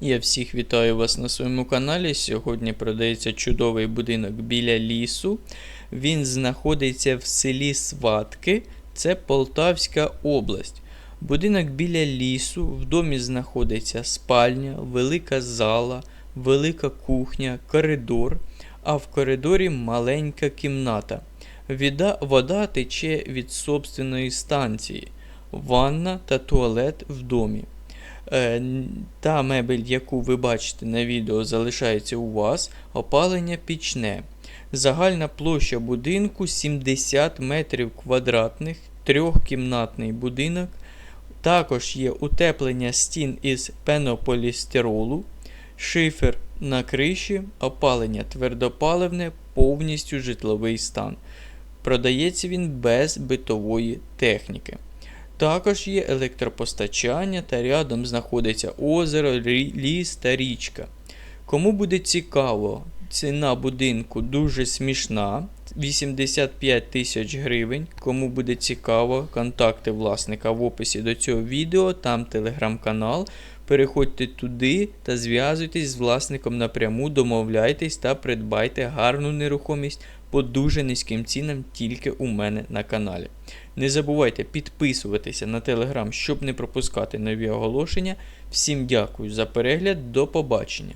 Я всіх вітаю вас на своєму каналі. Сьогодні продається чудовий будинок біля лісу. Він знаходиться в селі Сватки, це Полтавська область. Будинок біля лісу, в домі знаходиться спальня, велика зала, велика кухня, коридор, а в коридорі маленька кімната. Віда- вода тече від собственної станції, ванна та туалет в домі. Е, Та мебель, яку ви бачите на відео, залишається у вас, опалення пічне. Загальна площа будинку 70 метрів квадратних, трьохкімнатний будинок. Також є утеплення стін із пенополістиролу, шифер на криші, опалення твердопаливне, повністю житловий стан. Продається він без битової техніки. Також є електропостачання та рядом знаходиться озеро, ліс та річка. Кому буде цікаво, ціна будинку дуже смішна 85 тисяч гривень. Кому буде цікаво, контакти власника в описі до цього відео, там телеграм-канал. Переходьте туди та зв'язуйтесь з власником напряму, домовляйтесь та придбайте гарну нерухомість по дуже низьким цінам тільки у мене на каналі. Не забувайте підписуватися на телеграм, щоб не пропускати нові оголошення. Всім дякую за перегляд, до побачення.